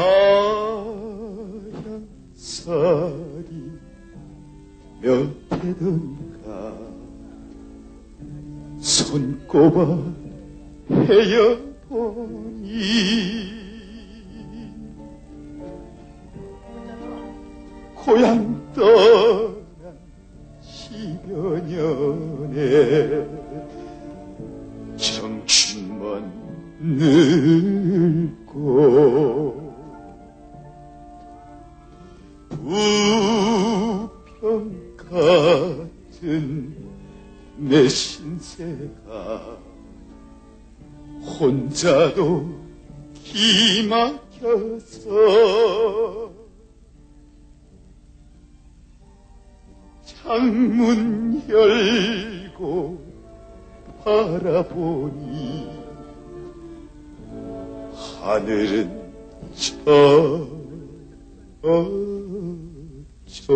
하얀 쌀이 몇 해든가 손꼽아 헤어보니 고향 떠난 십여 년에 청춘만 늙고 부평 같은 내 신세가 혼자도 기막혀서 창문 열고 바라보니 하늘은 저, 저,